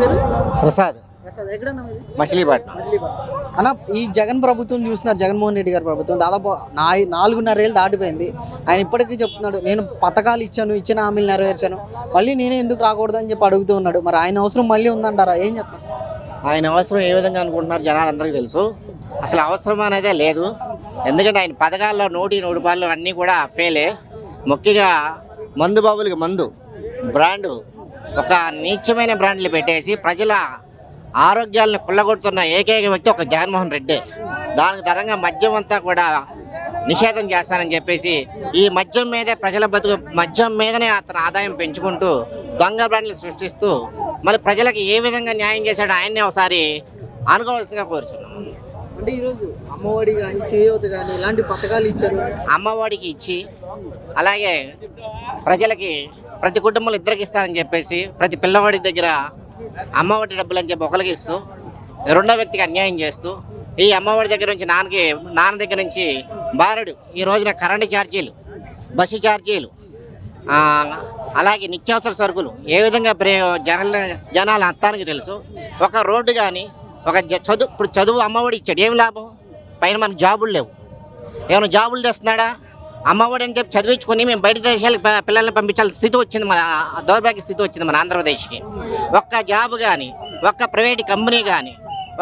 పేరు? ప్రసాద్. మచిలీపట్నం. అన్న ఈ జగన్ ప్రభుత్వం చూస్తున్నారు జగన్మోహన్ రెడ్డి గారి ప్రభుత్వం దాదాపు నా నాలుగున్నర ఏళ్ళు దాటిపోయింది. ఆయన ఇప్పటికీ చెప్తున్నాడు నేను పథకాలు ఇచ్చాను ఇచ్చిన హామీలు నెరవేర్చాను. మళ్ళీ నేనే ఎందుకు రాకూడదు అని చెప్పి అడుగుతూ ఉన్నాడు. మరి ఆయన అవసరం మళ్ళీ ఉందంటారా? ఏం చెప్తారు ఆయన అవసరం ఏ విధంగా అనుకుంటున్నారు జనాలందరికీ తెలుసు. అసలు అవసరం అనేదే లేదు. ఎందుకంటే ఆయన పథకాల్లో నూటి నూటి పాలు అన్నీ కూడా ఫెయిలే. ముఖ్యంగా మందు బాబులకి మందు బ్రాండు ఒక నీచమైన బ్రాండ్లు పెట్టేసి ప్రజల ఆరోగ్యాలను కుల్లగొడుతున్న ఏకైక వ్యక్తి ఒక జగన్మోహన్ రెడ్డి. దానికి తరంగా మద్యం అంతా కూడా నిషేధం చేస్తానని చెప్పేసి ఈ మద్యం మీదే ప్రజల బతుకు మద్యం మీదనే అతను ఆదాయం పెంచుకుంటూ దొంగ బ్రాండ్లు సృష్టిస్తూ మరి ప్రజలకు ఏ విధంగా న్యాయం చేశాడో ఆయన్నే ఒకసారి అనుకోవాల్సిందిగా కోరుతున్నాం అంటే ఈరోజు అమ్మఒడి కానీ చేయూత కానీ ఇలాంటి పథకాలు ఇచ్చారు? అమ్మఒడికి ఇచ్చి అలాగే ప్రజలకి ప్రతి కుటుంబంలో ఇద్దరికి ఇస్తానని చెప్పేసి ప్రతి పిల్లవాడి దగ్గర అమ్మఒడి డబ్బులు అని చెప్పి ఒకరికి ఇస్తూ రెండో వ్యక్తికి అన్యాయం చేస్తూ ఈ అమ్మఒడి దగ్గర నుంచి నాన్నకి నాన్న దగ్గర నుంచి బారుడు ఈ రోజున కరెంటు ఛార్జీలు బస్సు ఛార్జీలు అలాగే నిత్యావసర సరుకులు ఏ విధంగా ప్రే జనాల జనాల అత్తానికి తెలుసు. ఒక రోడ్డు కానీ ఒక జ- చదువు ఇప్పుడు చదువు అమ్మఒడి ఇచ్చాడు ఏం లాభం? పైన మనకు జాబులు లేవు. ఏమైనా జాబులు తెస్తున్నాడా? అమ్మఒడి అని చెప్పి చదివించుకొని మేము బయట దేశాలకు పిల్లల్ని పంపించాల్సిన స్థితి వచ్చింది మన దౌర్భాగ్య స్థితి వచ్చింది మన ఆంధ్రప్రదేశ్కి. ఒక్క జాబ్ కానీ ఒక్క ప్రైవేట్ కంపెనీ కానీ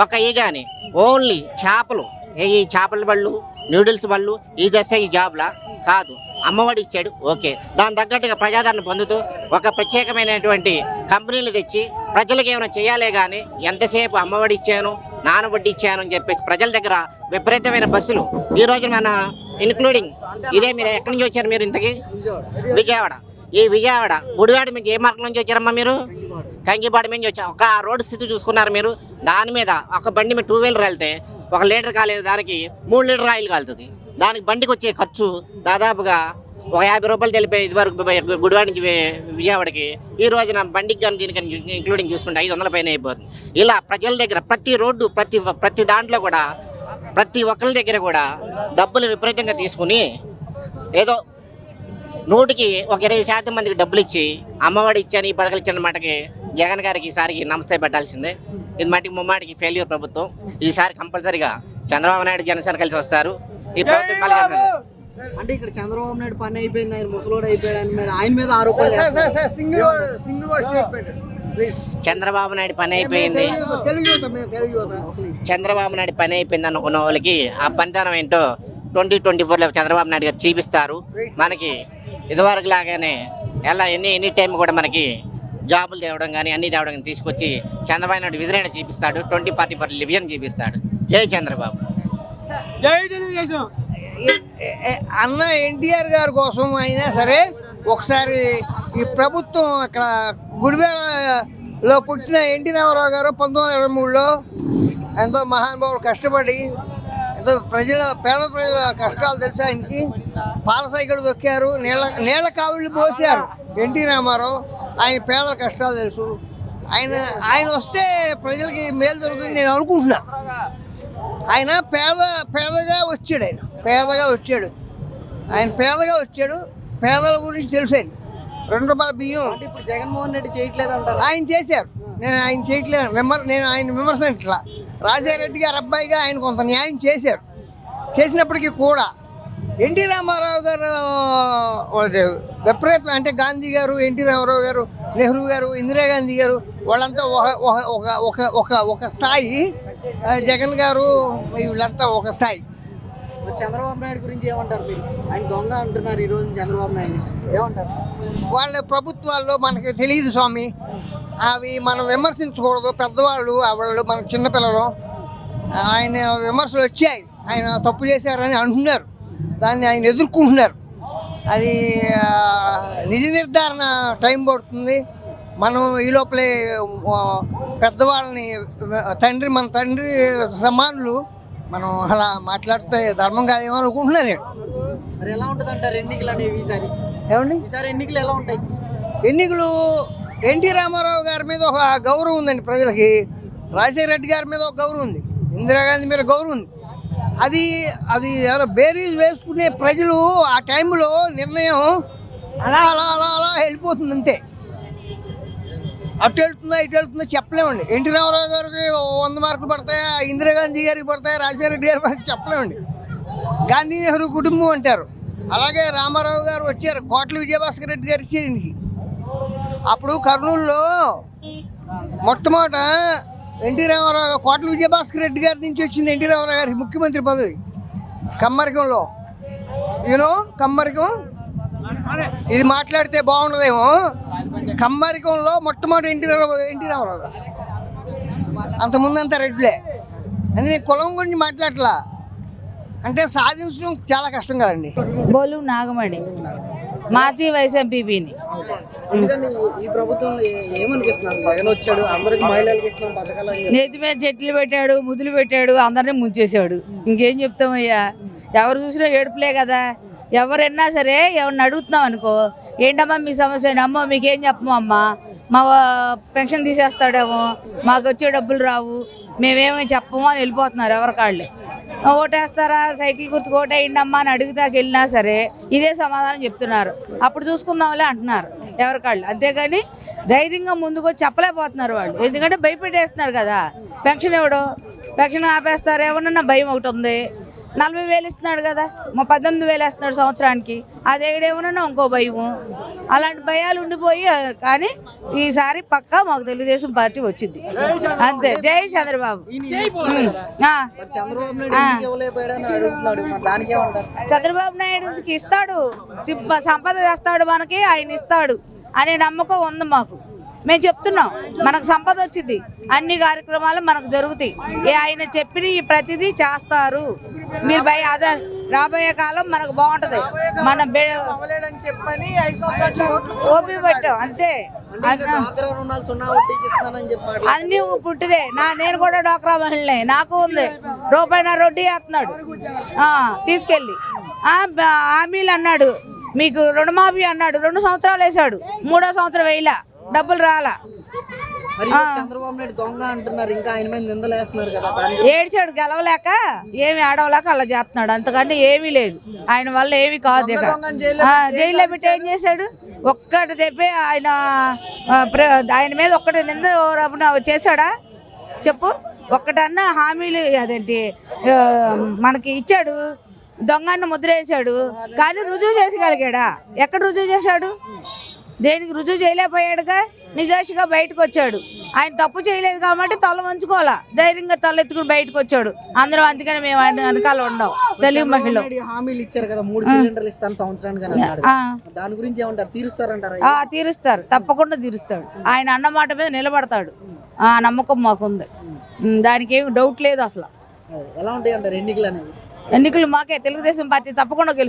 ఒక ఈ కానీ ఓన్లీ చేపలు. ఏ ఈ చేపల బళ్ళు నూడిల్స్ బళ్ళు ఈ దశ ఈ జాబ్లా కాదు. అమ్మఒడి ఇచ్చాడు ఓకే. దాని తగ్గట్టుగా ప్రజాదరణ పొందుతూ ఒక ప్రత్యేకమైనటువంటి కంపెనీలు తెచ్చి ప్రజలకు ఏమైనా చేయాలే కానీ ఎంతసేపు అమ్మఒడి ఇచ్చాను నానబడ్డి ఇచ్చాను అని చెప్పేసి ప్రజల దగ్గర విపరీతమైన బస్సులు. ఈ రోజు మన ఇన్క్లూడింగ్ ఇదే మీరు ఎక్కడి నుంచి వచ్చారు మీరు ఇంతకి? విజయవాడ. ఈ విజయవాడ. గుడివాడ మీకు ఏ మార్గం నుంచి వచ్చారమ్మా మీరు? కంకిపాడు నుంచి వచ్చారు ఒక రోడ్డు స్థితి చూసుకున్నారు మీరు. దాని మీద ఒక బండి మీద టూ వీలర్ వెళ్తే ఒక లీటర్ కాలేదు దానికి మూడు లీటర్ ఆయిల్ కాలుతుంది. దానికి బండికి వచ్చే ఖర్చు దాదాపుగా ఒక యాభై రూపాయలు తెలిపే ఇదివరకు గుడివాడ నుంచి విజయవాడకి ఈ రోజున బండికి కానీ దీనికని ఇంక్లూడింగ్ చూసుకుంటే ఐదు వందల పైన అయిపోతుంది. ఇలా ప్రజల దగ్గర ప్రతి రోడ్డు ప్రతి ప్రతి దాంట్లో కూడా ప్రతి ఒక్కరి దగ్గర కూడా డబ్బులు విపరీతంగా తీసుకుని ఏదో నూటికి ఒక ఇరవై శాతం మందికి డబ్బులు ఇచ్చి అమ్మఒడి ఇచ్చాను ఈ పథకాలు ఇచ్చిన మాటకి జగన్ గారికి ఈసారికి నమస్తే పెట్టాల్సిందే. ఇది మటుకు ముమ్మాటికి ఫెయిల్యూర్ ప్రభుత్వం. ఈసారి కంపల్సరిగా చంద్రబాబు నాయుడు జనసేన కలిసి వస్తారు. ఈ ప్రభుత్వం. అంటే ఇక్కడ చంద్రబాబు నాయుడు పని అయిపోయింది ఆయన ముసలోడు అయిపోయాడు ఆయన మీద ఆయన మీద ఆరోపణలు చేస్తున్నారు. చంద్రబాబు నాయుడు పని అయిపోయింది. చంద్రబాబు నాయుడు పని అయిపోయింది అనుకున్న వాళ్ళకి ఆ పనితనం ఏంటో ట్వంటీ ట్వంటీ ఫోర్లో చంద్రబాబు నాయుడు గారు చూపిస్తారు. మనకి ఇదివరకు లాగానే ఎలా ఎన్ని ఎనీ టైం కూడా మనకి జాబులు తేవడం కానీ అన్ని తేవడం కానీ తీసుకొచ్చి చంద్రబాబు నాయుడు విజయనగరం చూపిస్తాడు. ట్వంటీ ఫార్టీ ఫోర్ లివిజన్ చూపిస్తాడు. జై చంద్రబాబు. అన్న ఎన్టీఆర్ గారి కోసం అయినా సరే ఒకసారి ఈ ప్రభుత్వం అక్కడ గుడివేడలో పుట్టిన ఎన్టీ రామారావు గారు పంతొమ్మిది వందల ఇరవై మూడులో ఎంతో మహానుభావుడు కష్టపడి ఎంతో ప్రజల పేద ప్రజల కష్టాలు తెలిసి ఆయనకి పాలసైకిల్ దొక్కారు. నీళ్ళ నీళ్ళ కావుళ్ళు పోసారు ఎన్టీ రామారావు. ఆయన పేదల కష్టాలు తెలుసు. ఆయన ఆయన వస్తే ప్రజలకి మేలు జరుగుతుంది నేను అనుకుంటున్నా. ఆయన పేద పేదగా వచ్చాడు ఆయన. పేదగా వచ్చాడు. ఆయన పేదగా వచ్చాడు. పేదల గురించి తెలుసు ఆయన రెండు రూపాయల బియ్యం. అంటే ఇప్పుడు జగన్మోహన్ రెడ్డి చేయట్లేదు అంటారా ఆయన చేశారు. నేను ఆయన చేయట్లేదు. విమర్ నేను ఆయన విమర్శించట్లా రాజారెడ్డి గారు అబ్బాయిగా ఆయన కొంత న్యాయం చేశారు. చేసినప్పటికీ కూడా ఎన్టీ రామారావు గారు విపరీతం. అంటే గాంధీ గారు ఎన్టీ రామారావు గారు నెహ్రూ గారు ఇందిరాగాంధీ గారు వాళ్ళంతా ఒక ఒక- ఒక ఒక స్థాయి. జగన్ గారు వీళ్ళంతా ఒక స్థాయి. చంద్రబాబు నాయుడు గురించి ఏమంటారు మీరు? ఆయన దొంగ అంటున్నారు ఈ రోజు చంద్రబాబు నాయుడు. ఏమంటారు? వాళ్ళ ప్రభుత్వాల్లో మనకి తెలియదు స్వామి. అవి మనం విమర్శించకూడదు. పెద్దవాళ్ళు వాళ్ళు మన చిన్నపిల్లలు ఆయన విమర్శలు వచ్చాయి. ఆయన తప్పు చేశారని అంటున్నారు. దాన్ని ఆయన ఎదుర్కొంటున్నారు. అది నిజ నిర్ధారణ టైం పడుతుంది. మనం ఈ లోపలే పెద్దవాళ్ళని తండ్రి మన తండ్రి సమానులు మనం అలా మాట్లాడితే ధర్మం కాదేమో అనుకుంటున్నాను నేను. మరి ఎలా ఉంటుంది అంటారు ఎన్నికలు అనేవి ఈసారి? ఏమండి? ఈసారి ఎన్నికలు ఎలా ఉంటాయి? ఎన్నికలు ఎన్టీ రామారావు గారి మీద ఒక గౌరవం ఉందండి ప్రజలకి. రాజశేఖర రెడ్డి గారి మీద ఒక గౌరవం ఉంది. ఇందిరాగాంధీ మీద గౌరవం ఉంది. అది అది ఎవరో బేరీజ్ వేసుకునే ప్రజలు ఆ టైంలో నిర్ణయం అలా అలా అలా అలా వెళ్ళిపోతుంది అంతే. అటు వెళ్తుందా ఇటు వెళ్తుందా చెప్పలేమండి. ఎన్టీ రామారావు గారికి ఓ వంద మార్కులు పడతాయా ఇందిరాగాంధీ గారికి పడతాయా రాజశేఖర రెడ్డి గారికి పడతాయి చెప్పలేమండి. గాంధీ నెహ్రూ కుటుంబం అంటారు. అలాగే రామారావు గారు వచ్చారు కోట్ల విజయభాస్కర్ రెడ్డి గారు ఇచ్చారు ఇంటికి అప్పుడు కర్నూలులో మొట్టమొదట ఎన్టీ రామారావు గారు కోట్ల విజయభాస్కర్ రెడ్డి గారి నుంచి వచ్చింది ఎన్టీ రామారావు గారికి ముఖ్యమంత్రి పదవి. కమ్మరికంలో. యూనో కమ్మరికం? ఇది మాట్లాడితే బాగుండదేమో. కమ్మరికంలో మొట్టమొదటి ఎన్టీ ఎన్టీ రామారావు గారు అంతకుముందంతా రెడ్లే అది నేను కులం గురించి మాట్లాడట్లా? అంటే సాధించడం చాలా కష్టం కదండి. బోలు నాగమణి. మాజీ అని చెప్పి. నేతి మీద చెట్లు పెట్టాడు ముద్దులు పెట్టాడు అందరినీ ముంచేశాడు. ఇంకేం చెప్తామయ్యా? ఎవరు చూసినా ఏడుపులే కదా. ఎవరైనా సరే ఎవరిని అడుగుతున్నాం అనుకో ఏంటమ్మా మీ సమస్య? అమ్మో మీకేం చెప్పము అమ్మా? మా పెన్షన్ తీసేస్తాడేమో మాకు వచ్చే డబ్బులు రావు మేమేమి చెప్పము అని వెళ్ళిపోతున్నారు ఎవరికాళ్ళు ఓటేస్తారా? సైకిల్ గుర్తు ఓటేయండి అమ్మా అని అడుగుతాకి వెళ్ళినా సరే ఇదే సమాధానం చెప్తున్నారు. అప్పుడు చూసుకుందాంలే అంటున్నారు ఎవరికాళ్ళు అంతేగాని ధైర్యంగా ముందుకు చెప్పలేకపోతున్నారు వాళ్ళు. ఎందుకంటే భయపెట్టేస్తున్నారు కదా. పెన్షన్ ఇవ్వడు పెన్షన్ ఆపేస్తారు? ఏమన్నా భయం ఒకటి ఉంది? నలభై వేలు ఇస్తున్నాడు కదా మా పద్దెనిమిది వేలు వేస్తున్నాడు సంవత్సరానికి. అదే ఏమన్నా ఇంకో భయము. అలాంటి భయాలు ఉండిపోయి కానీ ఈసారి పక్కా మాకు తెలుగుదేశం పార్టీ వచ్చింది. అంతే. జై చంద్రబాబు. చంద్రబాబు నాయుడు నాయుడుకి ఇస్తాడు. సంపద చేస్తాడు మనకి ఆయన ఇస్తాడు అనే నమ్మకం ఉంది మాకు. మేము చెప్తున్నాం మనకు సంపద వచ్చింది. అన్ని కార్యక్రమాలు మనకు జరుగుతాయి. ఏ ఆయన చెప్పిన ఈ ప్రతిదీ చేస్తారు. మీరు భయ అదే రాబోయే కాలం మనకు బాగుంటది. మన చెప్పని ఓపి పెట్టాం అంతే. అన్ని పుట్టిదే. నా నేను కూడా డోక్రా మహిళనే నాకు ఉంది. రూపాయి రొడ్డి వేస్తున్నాడు తీసుకెళ్ళి. హామీలు అన్నాడు. మీకు రుణమాఫీ అన్నాడు. రెండు సంవత్సరాలు వేసాడు మూడో సంవత్సరం వేయలా. డబ్బులు రాలా. మరి ఇప్పుడు చంద్రబాబు నాయుడు దొంగ అంటున్నారు ఇంకా ఆయన మీద నిందలు వేస్తున్నారు కదా దానికి. ఏడ్చాడు గెలవలేక ఏమి ఆడవలేక అలా చేస్తున్నాడు. అంతకంటే ఏమీ లేదు. ఆయన వల్ల ఏమీ కాదు ఇక. జైల్లో పెట్టి ఏం చేశాడు? ఒక్కటి చెప్పి ఆయన ఆయన మీద ఒక్కటి నింద చేశాడా? చెప్పు. ఒక్కటన్నా హామీలు అదేంటి మనకి ఇచ్చాడు. దొంగన్న ముద్ర వేసాడు కానీ రుజువు చేసగలిగాడా ఎక్కడ రుజువు చేశాడు? దేనికి రుజువు చేయలేకపోయాడుగా? నిజాషిగా బయటకు వచ్చాడు ఆయన తప్పు చేయలేదు కాబట్టి తల వంచుకోవాలా? ధైర్యంగా తలెత్తుకుని బయటకు వచ్చాడు అందరం అందుకని మేము ఆయన వెనకాల ఉండం. తెలుగు మహిళ హామీలు ఇచ్చారు కదా మూడు సిలిండర్లు ఇస్తాను సంవత్సరానికి. దాని గురించి ఏమంటారు? తీరుస్తారంటారా? ఆ, తీరుస్తారు. తప్పకుండా తీరుస్తాడు. ఆయన అన్న మాట మీద నిలబడతాడు. ఆ నమ్మకం మాకుంది. దానికి ఏం డౌట్ లేదు అసలు. ఎలా ఉంటాయి అంటారు ఎన్నికలు అనేవి? ఎన్నికలు మాకే తెలుగుదేశం పార్టీ తప్పకుండా గెలుస్తుంది.